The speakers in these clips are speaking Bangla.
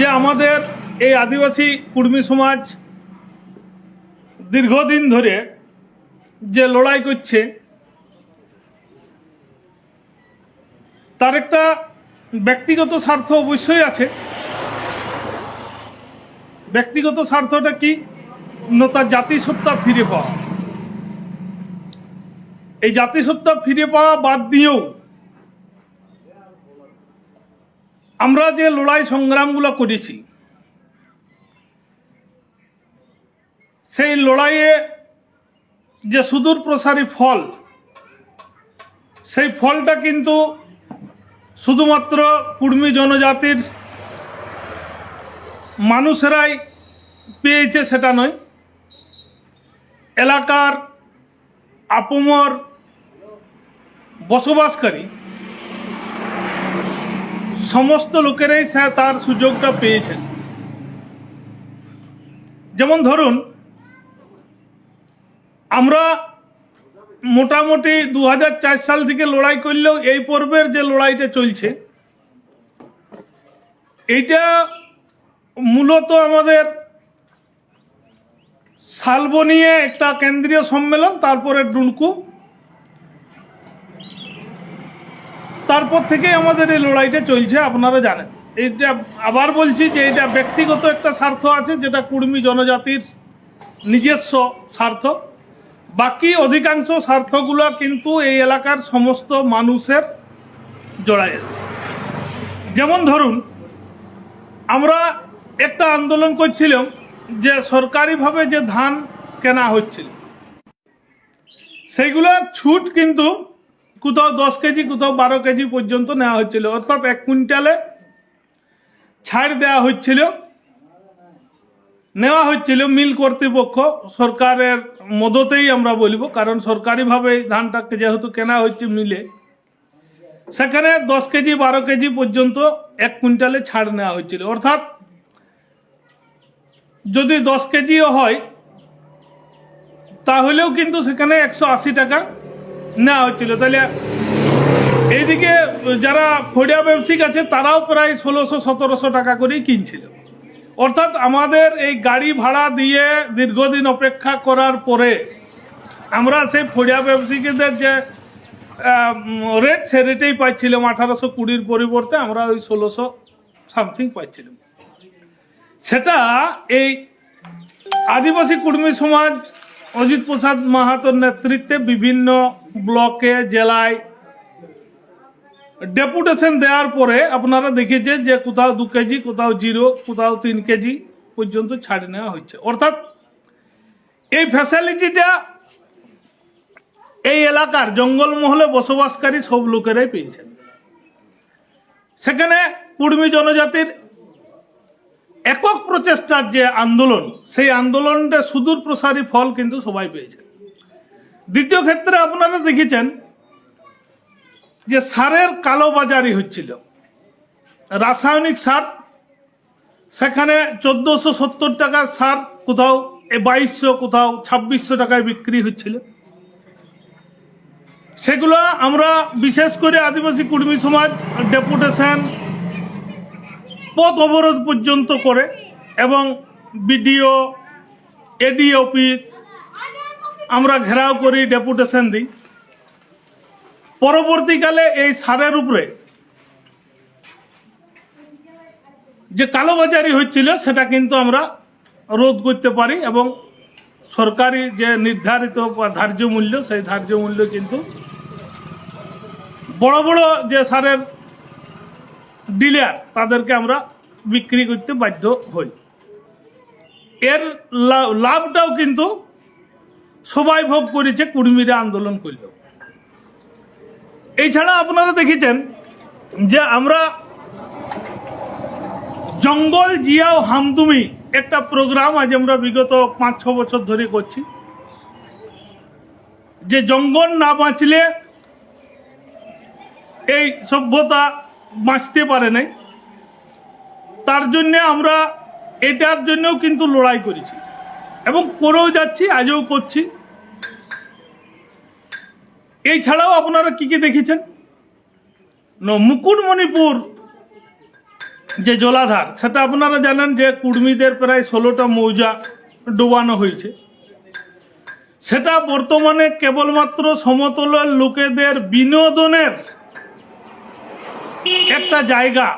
যে আমাদের এই আদিবাসী কুর্মী সমাজ দীর্ঘদিন ধরে যে লড়াই করছে, তার একটা ব্যক্তিগত স্বার্থ অবশ্যই আছে। ব্যক্তিগত স্বার্থটা কি? না, তার জাতিসত্তা ফিরে পাওয়া। এই জাতিসত্তা ফিরে পাওয়া বাদ দিয়েও আমরা যে লড়াই সংগ্রামগুলো করেছি, সেই লড়াইয়ে যে সুদূর প্রসারী ফল, সেই ফলটা কিন্তু শুধুমাত্র কুর্মী জনজাতির মানুষেরাই পেয়েছে সেটা নয়। এলাকার আপমর, বসবাসকারী সমস্ত লোকেরাই তার সুযোগটা পেয়েছেন। যেমন ধরুন, আমরা মোটামুটি দু হাজার চার সাল থেকে লড়াই করলেও এই পর্বের যে লড়াইটা চলছে, এইটা মূলত আমাদের সালবো নিয়ে একটা কেন্দ্রীয় সম্মেলন, তারপরে ডুনকু তারপর থেকে আমাদের এই লড়াইটা চলছে, আপনারা জানেন। এইটা আবার বলছি যে এটা ব্যক্তিগত একটা স্বার্থ আছে, যেটা কুর্মী জনজাতির নিজস্ব স্বার্থ। বাকি অধিকাংশ স্বার্থগুলো কিন্তু এই এলাকার সমস্ত মানুষের জড়ায়। যেমন ধরুন, আমরা একটা আন্দোলন করছিলাম যে সরকারিভাবে যে ধান কেনা হচ্ছিল, সেইগুলোর ছুট কিন্তু কোথাও দশ কেজি, কোথাও বারো কেজি পর্যন্ত নেওয়া হচ্ছিল। অর্থাৎ এক কুইন্টালে ছাড় দেওয়া হচ্ছিল। নেওয়া হচ্ছিল মিল কর্তৃপক্ষ। সরকারের মদতেই আমরা বলব, কারণ সরকারিভাবে ধানটাকে যেহেতু কেনা হচ্ছে মিলে, সেখানে দশ কেজি, বারো কেজি পর্যন্ত এক কুইন্টালে ছাড় নেওয়া হচ্ছিল। অর্থাৎ যদি দশ কেজিও হয়, তাহলেও কিন্তু সেখানে একশো আশি টাকা নেওয়া হচ্ছিল। তাহলে এইদিকে যারা ফড়িয়া ব্যবসায়িক আছে, তারাও প্রায় ষোলোশো, সতেরোশো টাকা করেই কিনছিল। অর্থাৎ আমাদের এই গাড়ি ভাড়া দিয়ে দীর্ঘদিন অপেক্ষা করার পরে আমরা সেই ফড়িয়া ব্যবসায়ীদের যে রেট সে রেটেই পাচ্ছিলাম আঠারোশো কুড়ির পরিবর্তে আমরা ওই ষোলোশো সামথিং পাচ্ছিলাম। সেটা এই আদিবাসী কুর্মী সমাজ অজিত প্রসাদ মাহাতোর নেতৃত্বে বিভিন্ন ব্লকে, জেলায় ডেপুটেশন দেওয়ার পরে আপনারা দেখেছেন যে কোথাও দু কেজি, কোথাও জিরো, কোথাও তিন কেজি পর্যন্ত ছাড় নেওয়া হচ্ছে অর্থাৎ এই ফ্যাসিলিটিটা এই এলাকার জঙ্গলমহলে বসবাসকারী সব লোকেরাই পেয়েছেন। সেখানে কুর্মী জনজাতির একক প্রচেষ্টার যে আন্দোলন, সেই আন্দোলনটা সুদূর প্রসারী ফল কিন্তু সবাই পেয়েছে। দ্বিতীয় ক্ষেত্রে আপনারা দেখেছেন যে সারের কালোবাজারি হচ্ছিল। রাসায়নিক সার, সেখানে চোদ্দোশো সত্তর টাকার সার কোথাও বাইশশো কোথাও, ছাব্বিশশো টাকায় বিক্রি হচ্ছিল। সেগুলো আমরা বিশেষ করে আদিবাসী কুর্মী সমাজ, ডেপুটেশন পথ অবরোধ পর্যন্ত করে এবং বিডিও, এডি অফিস আমরা ঘেরাও করি, ডেপুটেশন দিই। পরবর্তীকালে এই সারের উপরে যে কালোবাজারি হচ্ছিল, সেটা কিন্তু আমরা রোধ করতে পারি এবং সরকারি যে নির্ধারিত ধার্য মূল্য, সেই ধার্য মূল্য কিন্তু বড় বড় যে সারের ডিলার তাদেরকে আমরা বিক্রি করতে বাধ্য হই। এর লাভটাও কিন্তু সবাই ভোগ করেছে, কুর্মীরা আন্দোলন করল। এছাড়া আপনারা দেখেছেন যে আমরা জঙ্গল জিয়াও হামদুমি একটা প্রোগ্রাম আজ আমরা বিগত পাঁচ ছ বছর ধরে করছি। যে জঙ্গল না বাঁচলে এই সভ্যতা বাঁচতে পারে নাই। তার জন্য আমরা এটার জন্যও কিন্তু লড়াই করেছি এবং করেও যাচ্ছি, আজও করছি। এই ছাড়াও আপনারা কি কি দেখেছেন? মুকুটমণিপুর যে জলাধার, সেটা আপনারা জানেন যে কুর্মীদের প্রায় ষোলোটা মৌজা ডোবানো হয়েছে। সেটা বর্তমানে কেবলমাত্র সমতলের লোকেদের বিনোদনের একটা জায়গা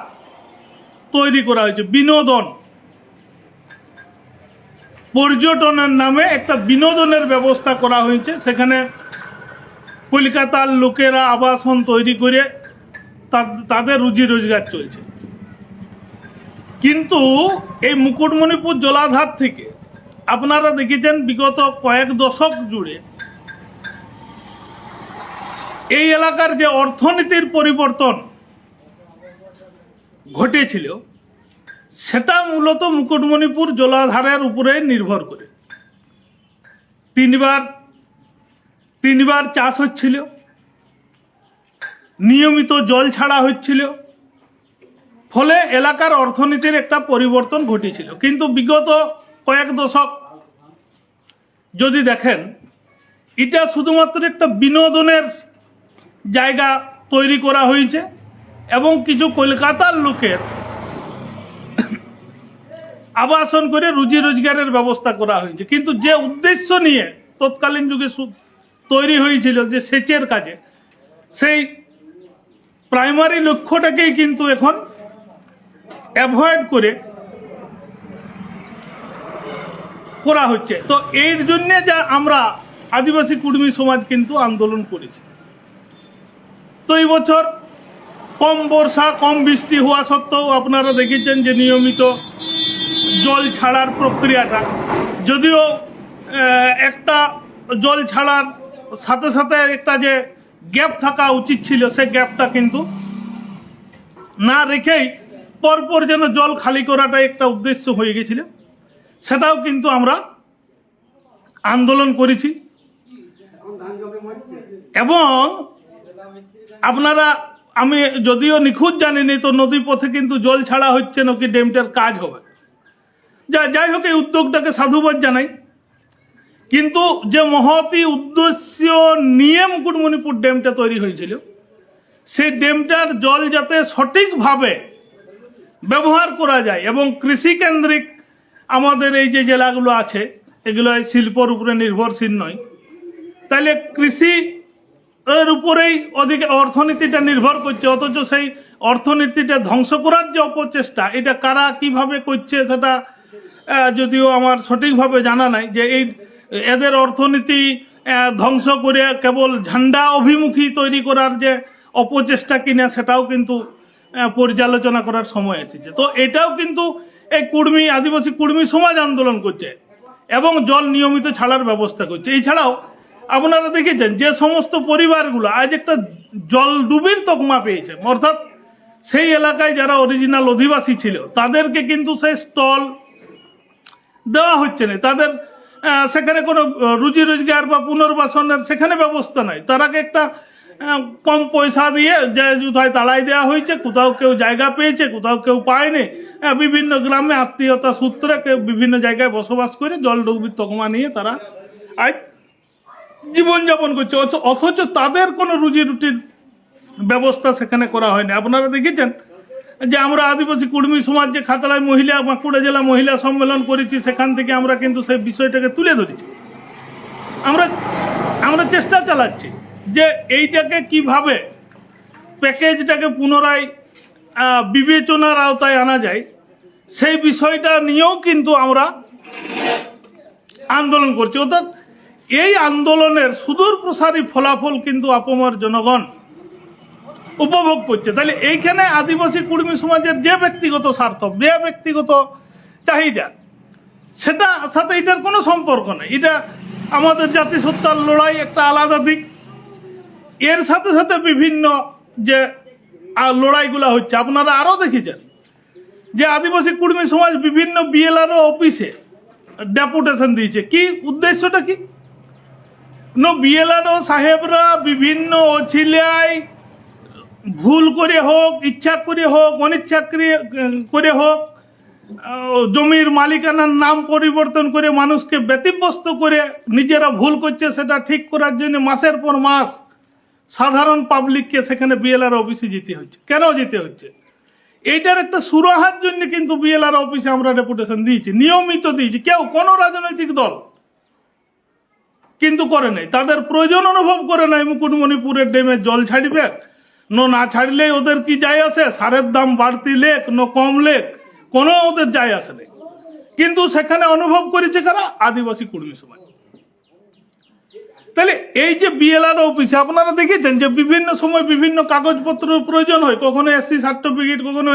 তৈরি করা হয়েছে, বিনোদন। পর্যটনের নামে একটা বিনোদনের ব্যবস্থা করা হয়েছে, সেখানে কলকাতার লোকেরা আবাসন তৈরি করে তাদের রুজি রোজগার চলছে। কিন্তু এই মুকুটমণিপুর জলাধার থেকে আপনারা দেখেছেন, বিগত কয়েক দশক জুড়ে এই এলাকার যে অর্থনীতির পরিবর্তন ঘটেছিল, সেটা মূলত মুকুটমণিপুর জলাধারের উপরে নির্ভর করে। তিনবার তিনবার চাষ হচ্ছিল, নিয়মিত জল ছাড়া হচ্ছিল, ফলে এলাকার অর্থনীতির একটা পরিবর্তন ঘটেছিল। কিন্তু বিগত কয়েক দশক, যদি দেখেন, এটা শুধুমাত্র একটা বিনোদনের জায়গা তৈরি করা হয়েছে এবং কিছু কলকাতার লোকের আবাসন করে রুজি রোজগারের ব্যবস্থা করা হয়েছে। কিন্তু যে উদ্দেশ্য নিয়ে তৎকালীন যুগে তৈরি হয়েছিল যে সেচের কাজে, সেই প্রাইমারি লক্ষ্যটাকেই কিন্তু এখন অ্যাভয়েড করে করা হচ্ছে। তো এর জন্যে যা আমরা আদিবাসী কুর্মী সমাজ কিন্তু আন্দোলন করেছি। তো এই বছর কম বর্ষা কম বৃষ্টি হওয়া সত্ত্বেও আপনারা দেখেছেন যে নিয়মিত জল ছাড়ার প্রক্রিয়াটা। যদিও একটা জল ছাড়ার সাথে সাথে একটা যে গ্যাপ থাকা উচিত ছিল সে গ্যাপটা কিন্তু না রেখেই পরপর যেন জল খালি করাটা একটা উদ্দেশ্য হয়ে গেছিল। সেটাও কিন্তু আমরা আন্দোলন করেছি। এবং আপনারা আমি যদিও নিখুঁত জানিনি, তো নদী পথে কিন্তু জল ছাড়া হচ্ছে নাকি ড্যামটার কাজ হবে। যা, যাই হোক, এই উদ্যোগটাকে সাধুবাদ জানাই। কিন্তু যে মহতি উদ্দেশ্য নিয়ে মুকুটমণিপুর ড্যামটা তৈরি হয়েছিল, সেই ড্যামটার জল যাতে সঠিকভাবে ব্যবহার করা যায় এবং কৃষি কেন্দ্রিক আমাদের এই যে জেলাগুলো আছে, এগুলো শিল্পর উপরে নির্ভরশীল নয়, তাহলে কৃষি এর উপরেই অধিক অর্থনীতিটা নির্ভর করছে, অথচ সেই অর্থনীতিটা ধ্বংস করার যে অপচেষ্টা, এটা কারা কীভাবে করছে সেটা যদিও আমার সঠিকভাবে জানা নাই যে এই, এদের অর্থনীতি ধ্বংস করে কেবল ঝান্ডা অভিমুখী তৈরি করার যে অপচেষ্টা কিনা সেটাও কিন্তু পর্যালোচনা করার সময় এসেছে। তো এটাও কিন্তু এই কুর্মী, আদিবাসী কুর্মী সমাজ আন্দোলন করছে এবং জল নিয়মিত ছাড়ার ব্যবস্থা করছে। এছাড়াও আপনারা দেখেছেন যে সমস্ত পরিবারগুলো আজ একটা জল ডুবির তকমা পেয়েছে। অর্থাৎ সেই এলাকায় যারা অরিজিনাল অধিবাসী ছিল, তাদেরকে কিন্তু সেই স্টল দেওয়া হচ্ছে না। তাদের সেখানে কোনো রুজি রোজগার বা পুনর্বাসনের সেখানে ব্যবস্থা নাই। তারাকে একটা কম পয়সা দিয়ে যে কোথায় তাড়াই দেওয়া হয়েছে, কোথাও কেউ জায়গা পেয়েছে, কোথাও কেউ পায়নি বিভিন্ন গ্রামে আত্মীয়তা সূত্রে কেউ বিভিন্ন জায়গায় বসবাস করে জল ডুবির তকমা নিয়ে তারা আজ জীবনযাপন করছে। অথ- অথচ তাদের কোনো রুজি রুটির ব্যবস্থা সেখানে করা হয়নি। আপনারা দেখেছেন যে আমরা আদিবাসী কুর্মী সমাজ যে খাতড়ায় মহিলা, বাঁকুড়া জেলা মহিলা সম্মেলন করেছি, সেখান থেকে আমরা কিন্তু সেই বিষয়টাকে তুলে ধরেছি। আমরা আমরা চেষ্টা চালাচ্ছি যে এইটাকে কীভাবে প্যাকেজটাকে পুনরায় বিবেচনার আওতায় আনা যায়, সেই বিষয়টা নিয়েও কিন্তু আমরা আন্দোলন করছি। অর্থাৎ এই আন্দোলনের সুদূর প্রসারী ফলাফল কিন্তু আপমর জনগণ উপভোগ করছে। তাহলে এইখানে আদিবাসী কুর্মী সমাজের যে ব্যক্তিগত স্বার্থ, যে ব্যক্তিগত চাহিদা, সেটা সাথে এটার কোনো সম্পর্ক নেই। এটা আমাদের জাতিসত্তার লড়াই একটা আলাদা দিক। এর সাথে সাথে বিভিন্ন যে লড়াইগুলো হচ্ছে, আপনারা আরও দেখেছেন যে আদিবাসী কুর্মী সমাজ বিভিন্ন বিএলআরও অফিসে ডেপুটেশন দিয়েছে। কি উদ্দেশ্যটা কি? বিএলআরও সাহেবরা বিভিন্ন অছিলায় ভুল করে হোক, ইচ্ছা করে হোক, অনিচ্ছা করে- হোক জমির মালিকানার নাম পরিবর্তন করে মানুষকে ব্যতিব্যস্ত করে নিজেরা ভুল করছে সেটা ঠিক করার জন্য মাসের পর মাস সাধারণ পাবলিককে সেখানে বিএলআর অফিসে যেতে হচ্ছে। কেন যেতে হচ্ছে? এইটার একটা সুরাহার জন্য কিন্তু বিএলআর অফিসে আমরা ডেপুটেশন দিয়েছি, নিয়মিত দিয়েছি। কেউ কোনো রাজনৈতিক দল কিন্তু করে নাই। তাদের প্রয়োজন অনুভব করে নাই মুকুটমণিপুরের ডেমে জল ছাড়বে। ন না ছাড়লেই ওদের কি যায় আসে? সারের দাম বাড়তি লেখ ন কম লেক, কোনো ওদের যায় আসে নেই। কিন্তু সেখানে অনুভব করেছে কারা? আদিবাসী কর্মী সমাজ। তাহলে এই যে বিএলআর অফিসে আপনারা দেখেছেন যে বিভিন্ন সময় বিভিন্ন কাগজপত্রের প্রয়োজন হয়। কখনো এসসি সার্টিফিকেট কখনো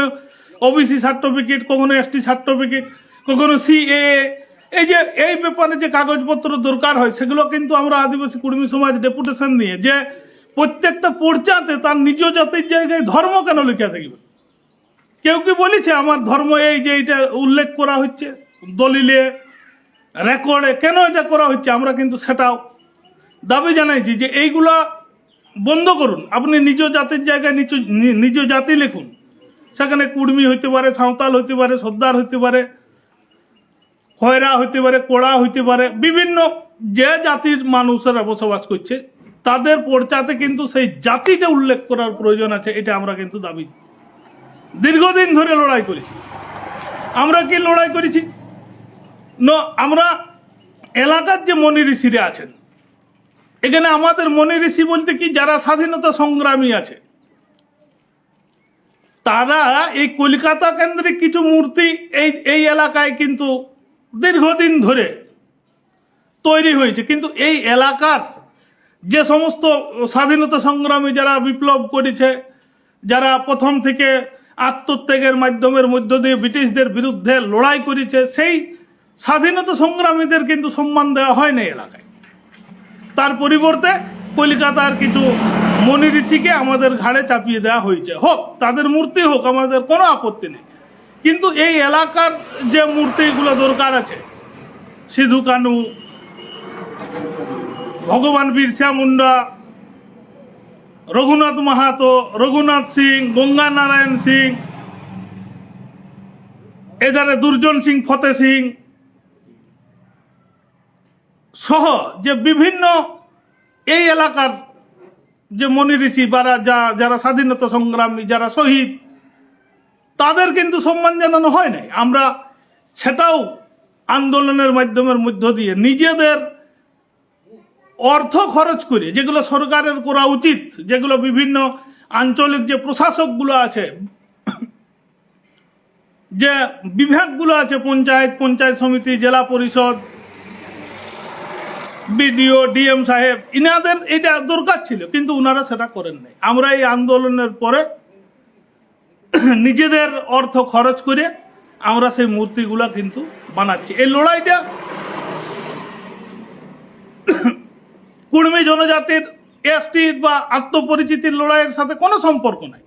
ওবিসি সার্টিফিকেট কখনো এসটি সার্টিফিকেট কখনো সিএ এই যে, এই ব্যাপারে যে কাগজপত্র দরকার হয়, সেগুলো কিন্তু আমরা আদিবাসী কর্মী সমাজ ডেপুটেশন নিয়ে যে প্রত্যেকটা পর্চাতে তার নিজ জাতির জায়গায় ধর্ম কেন লিখে থাকবে? কেউ কি বলেছে আমার ধর্ম এই যে এটা উল্লেখ করা হচ্ছে, দলিলে, রেকর্ডে? কেন এটা করা হচ্ছে? আমরা কিন্তু সেটাও দাবি জানাইছি যে এইগুলা বন্ধ করুন। আপনি নিজ জাতির জায়গায় নিজ নিজ জাতি লিখুন। সেখানে কুর্মি হইতে পারে, সাঁওতাল হইতে পারে, সর্দার হইতে পারে খয়রা হইতে পারে, কোড়া হইতে পারে, বিভিন্ন যে জাতির মানুষেরা বসবাস করছে, তাদের পর্চাতে কিন্তু সেই জাতিটা উল্লেখ করার প্রয়োজন আছে, এটা আমরা কিন্তু দাবি দীর্ঘদিন ধরে লড়াই করেছি। আমরা কি লড়াই করেছি? ন, আমরা এলাকার যে মনি ঋষিরা আছেন, এখানে আমাদের মনে ঋষি বলতে কি, যারা স্বাধীনতা সংগ্রামী আছে, তারা এই কলকাতা কেন্দ্রিক কিছু মূর্তি এই এই এলাকায় কিন্তু দীর্ঘদিন ধরে তৈরি হয়েছে। কিন্তু এই এলাকার যে সমস্ত স্বাধীনতা সংগ্রামী যারা বিপ্লব করেছে, যারা প্রথম থেকে আত্মত্যাগের মাধ্যমের মধ্য দিয়ে ব্রিটিশদের বিরুদ্ধে লড়াই করেছে, সেই স্বাধীনতা সংগ্রামীদের কিন্তু সম্মান দেওয়া হয় না এলাকায়। তার পরিবর্তে কলিকাতার কিছু মনি ঋষিকে আমাদের ঘাড়ে চাপিয়ে দেওয়া হয়েছে। হোক, তাদের মূর্তি হোক, আমাদের কোনো আপত্তি নেই। কিন্তু এই এলাকার যে মূর্তিগুলো দরকার আছে, সিধু কানু, ভগবান বিরসা মুন্ডা, রঘুনাথ মাহাতো, রঘুনাথ সিং গঙ্গা নারায়ণ সিং, এধারে দুর্জন সিং, ফতে সিং সহ যে বিভিন্ন এই এলাকার যে মনি ঋষি যা, যারা স্বাধীনতা সংগ্রামী, যারা শহীদ তাদের কিন্তু সম্মান জানানো হয় নাই। আমরা সেটাও আন্দোলনের মাধ্যমের মধ্য দিয়ে নিজেদের অর্থ খরচ করে, যেগুলো সরকারের করা উচিত, যেগুলো বিভিন্ন আঞ্চলিক যে প্রশাসকগুলো আছে, যে বিভাগগুলো আছে, পঞ্চায়েত পঞ্চায়েত সমিতি, জেলা পরিষদ, বিডিও, ডিএম সাহেব, ইনাদের এটা দরকার ছিল, কিন্তু উনারা সেটা করেন নাই। আমরা এই আন্দোলনের পরে নিজেদের অর্থ খরচ করে আমরা সেই মূর্তিগুলা কিন্তু বানাচ্ছি। এই লড়াইটা কুর্মী জনজাতির এসটি বা আত্মপরিচিতির লড়াইয়ের সাথে কোনো সম্পর্ক নাই।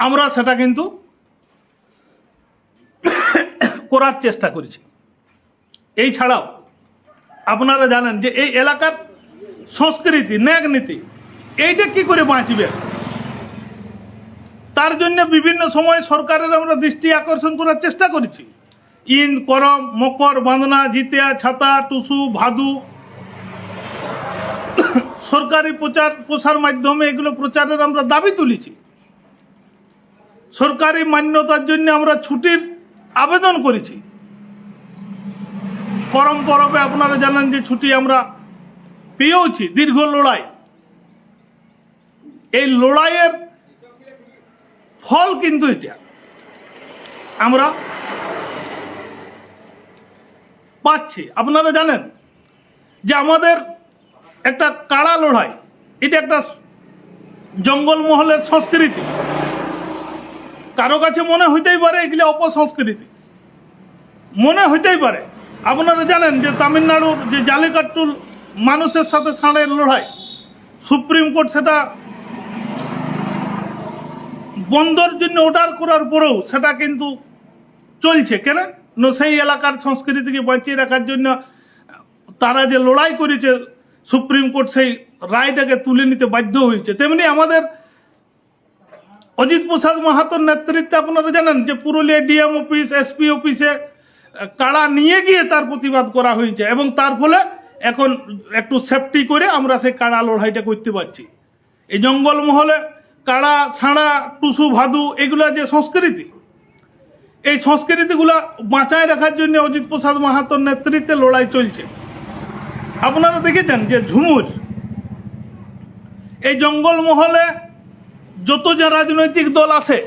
আমরা সেটা কিন্তু করার চেষ্টা করেছি। এই ছাড়াও আপনারা জানেন যে এই এলাকার সংস্কৃতি, ন্যাক নীতি, এইটা কি করে বাঁচবে? তার জন্য বিভিন্ন সময় সরকারের আমরা দৃষ্টি আকর্ষণ করার চেষ্টা করেছি। ইন, করম, মকর, বাঁধনা, জিতিয়া, ছাতা, টুসু, ভাদু। সরকারি প্রচার, প্রসার মাধ্যমে এগুলো প্রচারের আমরা দাবি তুলেছি। সরকারি মান্যতার জন্য আমরা ছুটির আবেদন করেছি। করম পরবে আপনারা জানেন যে ছুটি আমরা পেয়েওছি দীর্ঘ লড়াই। এই লড়াইয়ের ফল কিন্তু এটা। আমরা পাচ্ছি। আপনারা জানেন যে আমাদের একটা কাড়া লড়াই, এটা একটা জঙ্গলমহলের সংস্কৃতি। কারও কাছে মনে হইতেই পারে এগুলি অপসংস্কৃতি। মনে হইতেই পারে। আপনারা জানেন যে তামিলনাড়ুর যে জালিকাট্টুর মানুষের সাথে ষাঁড়ের লড়াই, সুপ্রিম কোর্ট সেটা বন্ধর জন্য অর্ডার করার পরেও সেটা কিন্তু চলছে। কেন? না, সেই এলাকার সংস্কৃতিকে বাঁচিয়ে রাখার জন্য তারা যে লড়াই করেছে, সুপ্রিম কোর্ট সেই রায়টাকে তুলে নিতে বাধ্য হয়েছে। তেমনি আমাদের অজিত প্রসাদ মাহাতোর নেতৃত্বে আপনারা জানেন যে পুরুলিয়া ডিএম অফিস, এসপি অফিসে কাড়া নিয়ে গিয়ে তার প্রতিবাদ করা হয়েছে এবং তার ফলে এখন একটু সেফটি করে আমরা সেই কাড়া লড়াইটা করতে পারছি। এই জঙ্গলমহলে কাড়া, ছাড়া, টুসু, ভাদু এগুলা যে সংস্কৃতি, এই সংস্কৃতিগুলা বাঁচায় রাখার জন্য অজিত প্রসাদ মাহাতোর নেতৃত্বে লড়াই চলছে। আপনারা দেখেছেন যে ঝুমুর, এই জঙ্গলমহলে যত যে রাজনৈতিক দল আছে,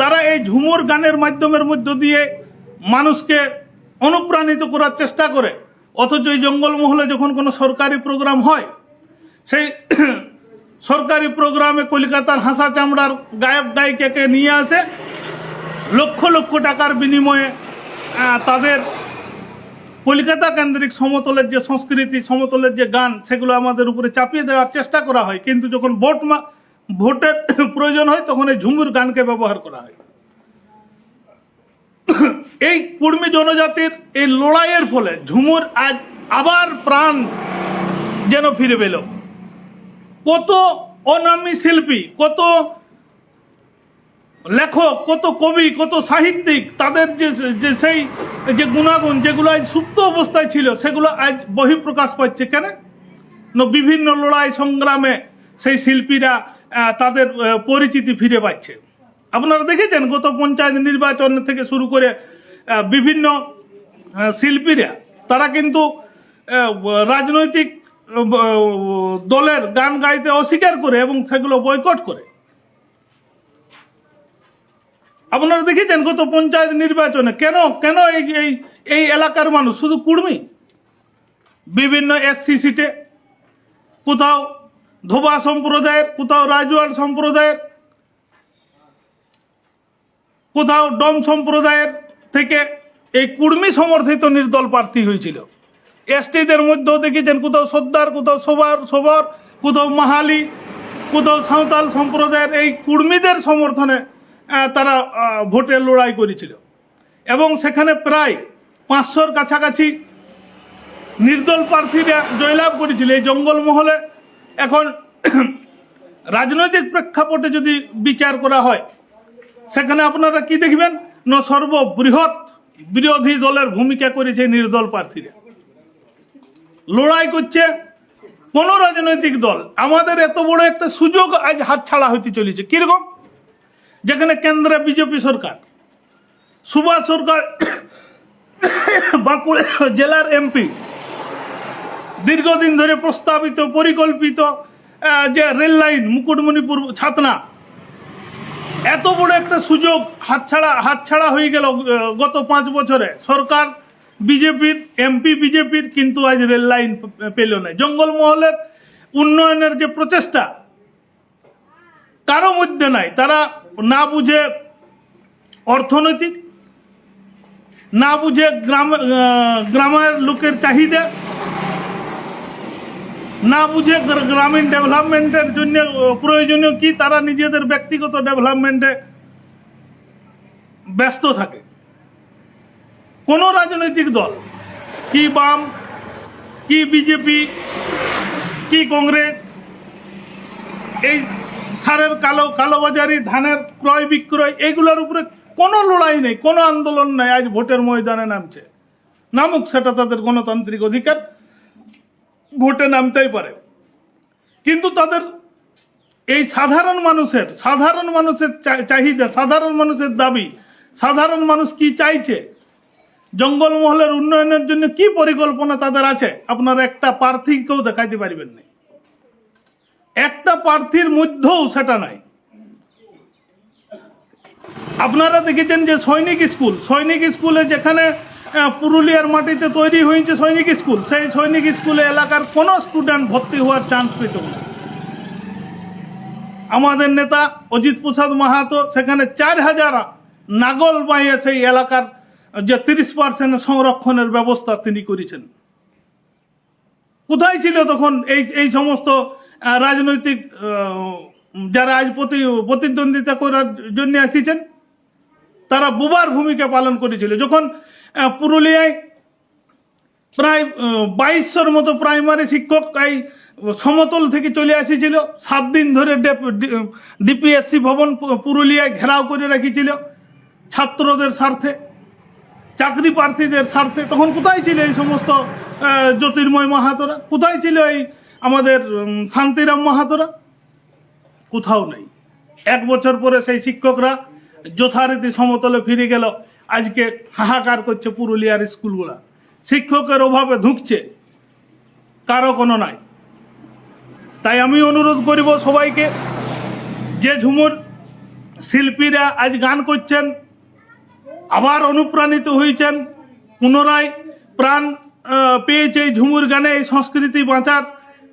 তারা এই ঝুমুর গানের মাধ্যমের মধ্য দিয়ে মানুষকে অনুপ্রাণিত করার চেষ্টা করে। অথচ এই জঙ্গলমহলে যখন কোনো সরকারি প্রোগ্রাম হয়, সেই সরকারি প্রোগ্রামে কলকাতার হাসা চামড়ার গায়ক গায়িকাকে নিয়ে আসে। লক্ষ লক্ষ টাকার বিনিময়ে তাদের কলকাতা কেন্দ্রিক সমতলের যে সংস্কৃতি, সমতলের যে গান, সেগুলো আমাদের উপরে চাপিয়ে দেওয়ার চেষ্টা করা হয়। কিন্তু যখন ভোট ভোটের প্রয়োজন হয়, তখন এই ঝুমুর গানকে ব্যবহার করা হয়। এই কুর্মী জনজাতির এই লড়াইয়ের ফলে ঝুমুর আজ আবার প্রাণ যেন ফিরে পেল। কত অনামী শিল্পী, কত লেখক, কত কবি, কত সাহিত্যিক, তাদের যে যে সেই, যে গুণাগুণ যেগুলো আজ সুপ্ত অবস্থায় ছিল, সেগুলো আজ বহিঃপ্রকাশ পাচ্ছে কেন? বিভিন্ন লড়াই সংগ্রামে সেই শিল্পীরা তাদের পরিচিতি ফিরে পাচ্ছে। আপনারা দেখেছেন গত পঞ্চায়েত নির্বাচন থেকে শুরু করে বিভিন্ন শিল্পীরা, তারা কিন্তু রাজনৈতিক দলের গান গাইতে অস্বীকার করে এবং সেগুলো বয়কট করে। আপনারা দেখেছেন গত পঞ্চায়েত নির্বাচনে কেন কেন এই এই এলাকার মানুষ শুধু কুর্মী? বিভিন্ন এসসি সিটে, কোথাও ধোবা সম্প্রদায়ের, কোথাও রাজওয়ার সম্প্রদায়ের, কোথাও ডম সম্প্রদায়ের থেকে এই কুর্মী সমর্থিত নির্দল প্রার্থী হয়েছিল। এসটিদের মধ্যেও দেখেছেন কোথাও সর্দার কোথাও সবার সবার কোথাও মাহালি, কোথাও সাঁওতাল সম্প্রদায়ের এই কুর্মীদের সমর্থনে তারা ভোটে লড়াই করেছিল। এবং সেখানে প্রায় পাঁচশোর কাছাকাছি নির্দল প্রার্থীরা জয়লাভ করেছিল এই জঙ্গলমহলে। এখন রাজনৈতিক প্রেক্ষাপটে যদি বিচার করা হয়, সেখানে আপনারা কি দেখবেন? না সর্ববৃহৎ বিরোধী দলের ভূমিকা করেছে নির্দল প্রার্থীরা। লড়াই করছে কোন রাজনৈতিক দল। আমাদের এত বড় একটা সুযোগ আজ হাতছাড়া হতে চলেছে। কীরকম? যেখানে কেন্দ্রে বিজেপি সরকার, সুভাষ সরকার, বাঁকুড়া জেলার এমপি, দীর্ঘদিন ধরে প্রস্তাবিত, পরিকল্পিত যে রেল লাইন, মুকুটমণিপুর, ছাতনা, এত বড় একটা সুযোগ হাতছাড়া হাতছাড়া হয়ে গেল গত পাঁচ বছরে। সরকার বিজেপির এমপি বিজেপির, কিন্তু আজ রেল লাইন পেল না। জঙ্গলমহলের উন্নয়নের যে প্রচেষ্টা কারও মধ্যে নাই। তারা না বুঝে অর্থনৈতিক, না বুঝে গ্রাম গ্রামের লোকের চাহিদা, না বুঝে গ্রা- গ্রামীণ ডেভেলপমেন্টের জন্য প্রয়োজনীয় কি, তারা নিজেদের ব্যক্তিগত ডেভেলপমেন্টে ব্যস্ত থাকে। কোন রাজনৈতিক দল, কি বাম, কি বিজেপি, কি কংগ্রেস, এই সারের কালো, কালোবাজারি, ধানের ক্রয়, বিক্রয়, এগুলোর উপরে কোনো লড়াই নেই, কোনো আন্দোলন নাই, আজ ভোটের ময়দানে নামছে। নামুক, সেটা তাদের গণতান্ত্রিক অধিকার, ভোটে নামতেই পারে। কিন্তু তাদের এই সাধারণ মানুষের সাধারণ মানুষের চাহিদা, সাধারণ মানুষের দাবি, সাধারণ মানুষ কি চাইছে? জঙ্গলমহলের উন্নয়নের জন্য কি পরিকল্পনা তাদের আছে? আপনারা একটা প্রার্থীকেও দেখাইতে পারবেন না। একটা প্রার্থীর মধ্যেও সেটা নাই। আপনারা দেখেছেন যে সৈনিক স্কুল, সৈনিক স্কুলে যেখানে পুরুলিয়ার মাটিতে তৈরি হয়েছে সৈনিক স্কুল, সেই সৈনিক স্কুলে এলাকার কোনো স্টুডেন্ট ভর্তি হওয়ার চান্স পেত না। আমাদের নেতা অজিত প্রসাদ মাহাতো, সেখানে চার হাজার নাগল বাইয়ে সেই এলাকার যে তিরিশ পার্সেন্ট সংরক্ষণের ব্যবস্থা তিনি করেছেন। কোথায় ছিল তখন এই এই সমস্ত রাজনৈতিক যারা আজ প্রতি- প্রতিদ্বন্দ্বিতা করার জন্য এসেছেন, তারা বুবার ভূমিকা পালন করেছিল। যখন পুরুলিয়ায় প্রায় বাইশশোর মতো প্রাইমারি শিক্ষক এই সমতল থেকে চলে এসেছিল, সাত দিন ধরে ডিপিএসসি ভবন পুরুলিয়ায় ঘেরাও করে রেখেছিল ছাত্রদের স্বার্থে। চাকরি প্রার্থীদের স্বার্থে। তখন কোথায় ছিল এই সমস্ত জ্যোতির্ময় মাহাতোরা? কোথায় ছিল এই আমাদের শান্তিরাম মাহাতোরা? কোথাও নেই। এক বছর পরে সেই শিক্ষকরা যথারীতি সমতলে ফিরে গেল। আজকে হাহাকার করছে পুরুলিয়ার স্কুলগুলা। শিক্ষকের অভাবে ধুঁকছে। কারও কোনো নাই। তাই আমি অনুরোধ করিব সবাইকে, যে ঝুমুর শিল্পীরা আজ গান করছেন আবার অনুপ্রাণিত হয়েছেন পুনরায় প্রাণ পেয়েছে এই ঝুমুর গানে, এই সংস্কৃতি বাঁচার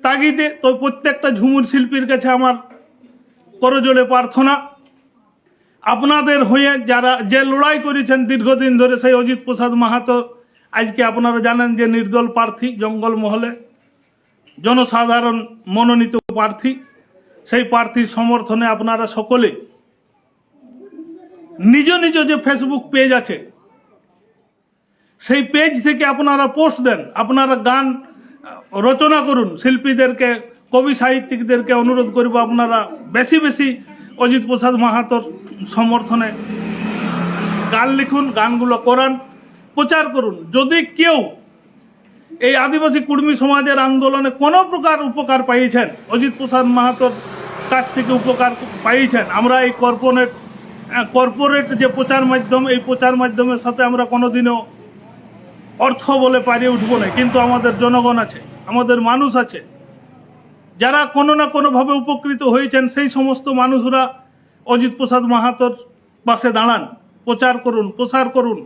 তাগিদে। তো প্রত্যেকটা ঝুমুর শিল্পীর কাছে আমার করজোড়ে প্রার্থনা। আপনাদের হয়ে যারা, যে লড়াই করেছেন দীর্ঘদিন ধরে সেই অজিত প্রসাদ মাহাতো, আজকে আপনারা জানেন যে নির্দল প্রার্থী, জঙ্গল মহলে জনসাধারণ মনোনীত প্রার্থী। সেই প্রার্থীর সমর্থনে আপনারা সকলে নিজ নিজ যে ফেসবুক পেজ আছে, সেই পেজ থেকে আপনারা পোস্ট দেন, আপনারা গান রচনা করুন। শিল্পীদেরকে, কবি সাহিত্যিকদেরকে অনুরোধ করব আপনারা বেশি বেশি অজিত প্রসাদ মাহাতোর সমর্থনে গান লিখুন, গানগুলো করান, প্রচার করুন। যদি কেউ এই আদিবাসী কুর্মী সমাজের আন্দোলনে কোনো প্রকার উপকার পাইয়েছেন অজিত প্রসাদ মাহাতোর কাছ থেকে উপকার পাইয়েছেন আমরা এই কর্পোরেট কর্পোরেট যে প্রচার মাধ্যম, এই প্রচার মাধ্যমের সাথে আমরা কোনোদিনও অর্থ বলে পারিয়ে উঠব না। কিন্তু আমাদের জনগণ আছে, আমাদের মানুষ আছে। যারা কোনো না কোনোভাবে উপকৃত হয়েছেন, সেই সমস্ত মানুষরা অজিত প্রসাদ মাহাতোর পাশে দাঁড়ান। প্রচার করুন, প্রসার করুন।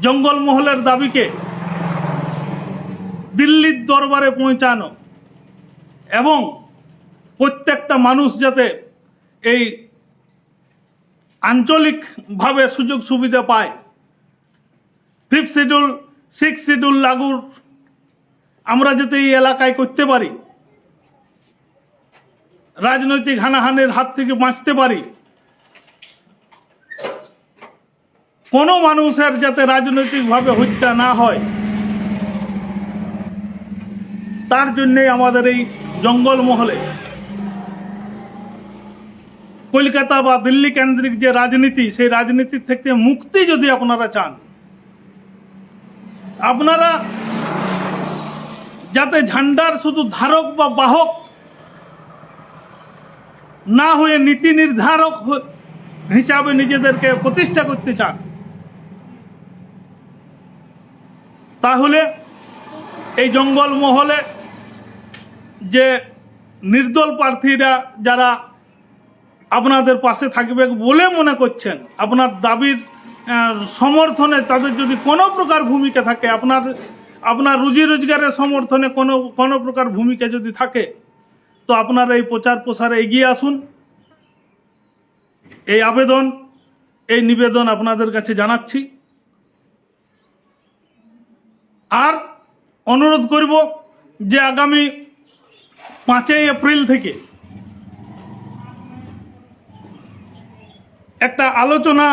জঙ্গলমহলের দাবিকে দিল্লির দরবারে পৌঁছানো এবং প্রত্যেকটা মানুষ যাতে এই আঞ্চলিকভাবে সুযোগ সুবিধা পায়। ফিফথ শিডিউল সিক্স শিডিউল লাগুর। আমরা যাতে এই এলাকায় করতে পারি। রাজনৈতিক হানাহানির হাত থেকে বাঁচতে পারি। কোনো মানুষের যাতে রাজনৈতিকভাবে হত্যা না হয়। তার জন্যই আমাদের এই জঙ্গল মহলে কলকাতা বা দিল্লি কেন্দ্রিক যে রাজনীতি, সেই রাজনীতির থেকে মুক্তি যদি আপনারা চান, আপনারা যাতে ঝান্ডার শুধু ধারক বা বাহক না হয়ে নীতি নির্ধারক হিসাবে নিজেদেরকে প্রতিষ্ঠা করতে চান, তাহলে এই জঙ্গল মহলে যে নির্দল প্রার্থীরা যারা আপনাদের পাশে থাকবে বলে মনে করছেন। আপনার দাবির সমর্থনে তাদের যদি কোনো প্রকার ভূমিকা থাকে, আপনার আপনার রুজি রোজগারের সমর্থনে কোনো কোনো প্রকার ভূমিকা যদি থাকে, তো আপনারা এই প্রচার প্রসারে এগিয়ে আসুন। এই আবেদন, এই নিবেদন আপনাদের কাছে জানাচ্ছি। আর অনুরোধ করব যে আগামী পাঁচই এপ্রিল থেকে একটা আলোচনা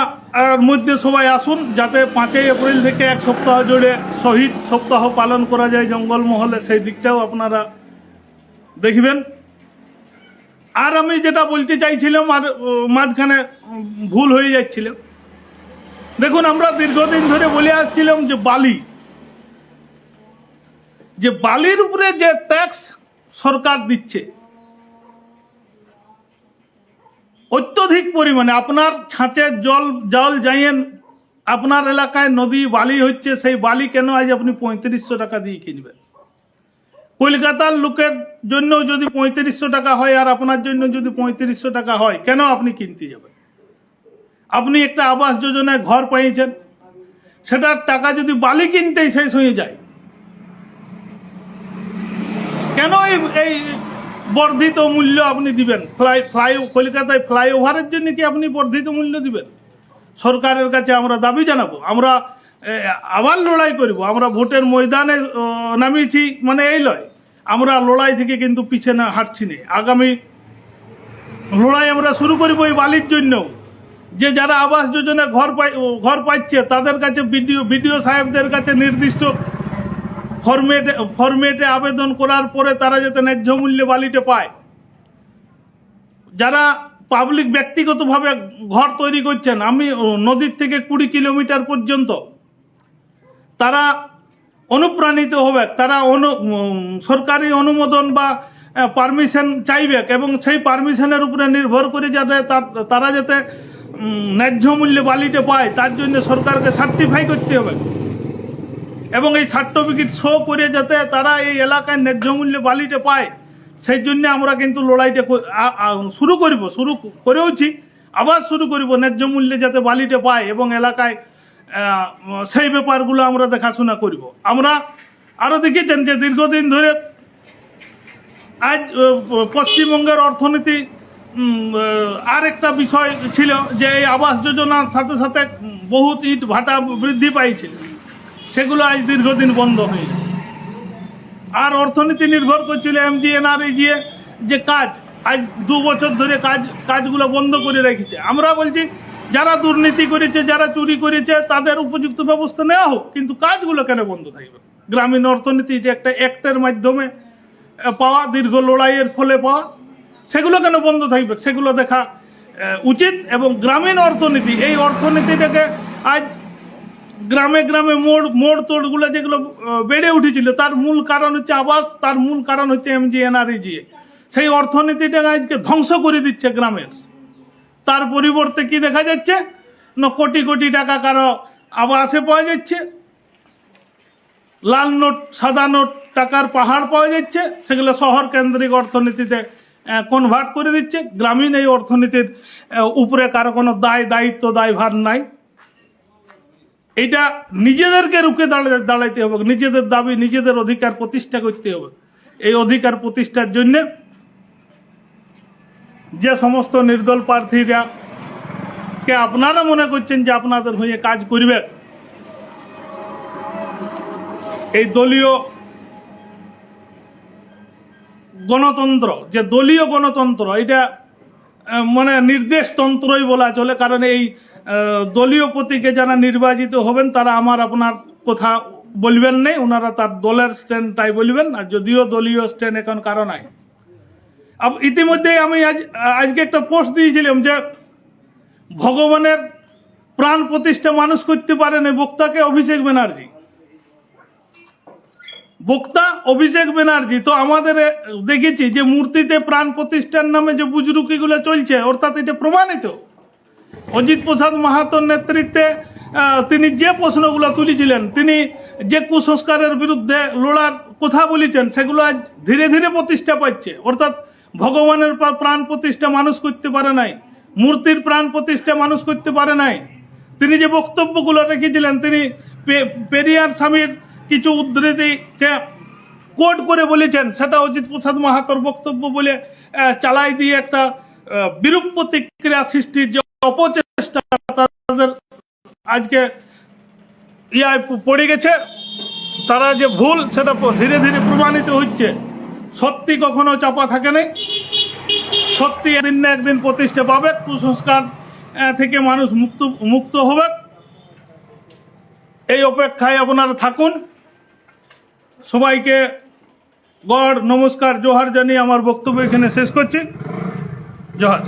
মধ্যে সবাই আসুন, যাতে পাঁচই এপ্রিল থেকে এক সপ্তাহ জুড়ে শহীদ সপ্তাহ পালন করা যায় জঙ্গলমহলে, সেই দিকটাও আপনারা দেখবেন। আর আমি যেটা বলতে চাইছিলাম, আর মাঝখানে ভুল হয়ে যাচ্ছিল। দেখুন, আমরা দীর্ঘদিন ধরে বলে আসছিলাম যে বালি, যে বালির উপরে যে ট্যাক্স সরকার দিচ্ছে অত্যধিক পরিমাণে আপনার ছাঁচের জল জল যাইয়েন, আপনার এলাকায় নদী, বালি হচ্ছে, সেই বালি কেন আজ আপনি পঁয়ত্রিশশো টাকা দিয়ে কিনবেন? কলকাতার লোকের জন্য যদি পঁয়ত্রিশশো টাকা হয়, আর আপনার জন্য যদি পঁয়ত্রিশশো টাকা হয়, কেন আপনি কিনতে যাবেন? আপনি একটা আবাস যোজনায় ঘর পেয়েছেন সেটার টাকা যদি বালি কিনতেই শেষ হয়ে যায়, কেন এই বর্ধিত মূল্য আপনি দিবেন। ফ্লাই ফ্লাই, কলকাতায় ফ্লাইওভারের জন্য কি আপনি বর্ধিত মূল্য দিবেন? সরকারের কাছে আমরা দাবি জানাব। আমরা আবার লড়াই করব। আমরা ভোটের ময়দানে নামিয়েছি মানে এই লয়। আমরা লড়াই থেকে কিন্তু পিছনে হাঁটছি না। আগামী লড়াই আমরা শুরু করব এই বালির জন্য যে যারা আবাস যোজনা ঘর পাই, ঘর পাচ্ছে তাদের কাছে বিডিও বিডিও সাহেবদের কাছে নির্দিষ্ট ফরমেটে ফরমেটে আবেদন করার পরে তারা যাতে ন্যায্য মূল্যে বালিটা পায়। যারা পাবলিক ব্যক্তিগতভাবে ঘর তৈরি করছেন, আমি নদীর থেকে কুড়ি কিলোমিটার পর্যন্ত, তারা অনুপ্রাণিত হবে তারা অনু সরকারি অনুমোদন বা পারমিশন চাইবে এবং সেই পারমিশনের উপরে নির্ভর করে যাতে তার- যাতে ন্যায্য মূল্যে বালিটা পায়, তার জন্য সরকারকে সার্টিফাই করতে হবে। এবং এই সার্টিফিকেট শো করে যাতে তারা এই এলাকায় ন্যায্য মূল্যে বালিটা পায়, সেই জন্য আমরা কিন্তু লড়াইটা শুরু করব, শুরু করেওছি, আবার শুরু করব ন্যায্য মূল্যে যাতে বালিটা পায় এবং এলাকায় সেই ব্যাপারগুলো আমরা দেখাশোনা করব। আমরা আরও দেখেছেন যে দীর্ঘদিন ধরে আজ পশ্চিমবঙ্গের অর্থনীতি আর একটা বিষয় ছিল যে এই আবাস যোজনার সাথে সাথে বহুত ইট ভাটা বৃদ্ধি পাইছিল সেগুলো আজ দীর্ঘদিন বন্ধ হয়ে আর অর্থনীতি নির্ভর করছিল এমজিএনআরএজিএ যে কাজ, আজ দু বছর ধরে কাজ, কাজগুলো বন্ধ করে রেখেছে। আমরা বলছি, যারা দুর্নীতি করেছে, যারা চুরি করেছে, তাদের উপযুক্ত ব্যবস্থা নেওয়া হোক, কিন্তু কাজগুলো কেন বন্ধ থাকবে? গ্রামীণ অর্থনীতি যে একটা অ্যাক্টের মাধ্যমে পাওয়া, দীর্ঘ লড়াইয়ের ফলে পাওয়া, সেগুলো কেন বন্ধ থাকবে? সেগুলো দেখা উচিত এবং গ্রামীণ অর্থনীতি, এই অর্থনীতিটাকে আজ গ্রামে গ্রামে মোড় মোড় তোড়গুলো যেগুলো বেড়ে উঠেছিল, তার মূল কারণ হচ্ছে আবাস, তার মূল কারণ হচ্ছে এমজি এনআরইজি সেই অর্থনীতিটাকে আজকে ধ্বংস করে দিচ্ছে গ্রামের। তার পরিবর্তে কি দেখা যাচ্ছে? না, কোটি কোটি টাকা কারও আবাসে পাওয়া যাচ্ছে। লাল নোট, সাদা নোট টাকার পাহাড় পাওয়া যাচ্ছে। সেগুলো শহর কেন্দ্রিক অর্থনীতিতে কনভার্ট করে দিচ্ছে। গ্রামীণ এই অর্থনীতির উপরে কারও কোনো দায়, দায়িত্ব, দায়ভার নাই। এটা নিজেদেরকে রুখে দাঁড়া- দাঁড়াইতে হবে, নিজেদের দাবি, নিজেদের অধিকার প্রতিষ্ঠা করতে হবে। এই অধিকার প্রতিষ্ঠার জন্য যে সমস্ত নির্দল প্রার্থীরা কে আপনারা মনে করছেন যে আপনাদের হয়ে কাজ করবে, এই দলীয় গণতন্ত্র, যে দলীয় গণতন্ত্র, এটা মানে নির্দেশতন্ত্রই বলা চলে, কারণ এই দলীয় প্রতীকে যারা নির্বাচিত হবেন, তারা আমার আপনার কথা বলবেন নেই, ওনারা তার দলের স্ট্যান্ডটাই বলবেন, আর যদিও দলীয় স্ট্যান্ড এখন কারও নাই। ইতিমধ্যে আমি আজ, আজকে একটা পোস্ট দিয়েছিলাম যে ভগবানের প্রাণ প্রতিষ্ঠা মানুষ করতে পারেন এই বক্তাকে অভিষেক ব্যানার্জি। বক্তা অভিষেক ব্যানার্জি, তো আমাদের দেখেছি যে মূর্তিতে প্রাণ প্রতিষ্ঠার নামে যে বুজরুকিগুলো চলছে, অর্থাৎ এটা প্রমাণিত। অজিত প্রসাদ মাহাতোর নেতৃত্বে তিনি যে প্রশ্নগুলো তুলেছিলেন, তিনি যে কুসংস্কারের বিরুদ্ধে লড়ার কথা বলেছেন, সেগুলো আজ ধীরে ধীরে প্রতিষ্ঠা পাচ্ছে। অর্থাৎ ভগবানের প্রাণ প্রতিষ্ঠা মানুষ করতে পারে নাই, মূর্তির প্রাণ প্রতিষ্ঠা মানুষ করতে পারে নাই। তিনি যে বক্তব্যগুলো রেখেছিলেন, তিনি পেরিয়ার স্বামীর কিছু উদ্ধৃতিকে কোট করে বলেছেন, সেটা অজিত প্রসাদ মাহাতোর বক্তব্য বলে চালাই দিয়ে একটা বিরূপ প্রতিক্রিয়া সৃষ্টির যে অপচেষ্টা তাদের আজকে ইয়ায় পড়ে গেছে। তারা যে ভুল, সেটা ধীরে ধীরে প্রমাণিত হচ্ছে। সত্যি কখনো চাপা থাকে নাই। সত্যি একদিন না একদিন প্রতিষ্ঠা পাবে। কুসংস্কার থেকে মানুষ মুক্ত মুক্ত হবে। এই অপেক্ষায় আপনারা থাকুন। সবাইকে গড় নমস্কার, জোহার জানিয়ে আমার বক্তব্য এখানে শেষ করছি। জোহার।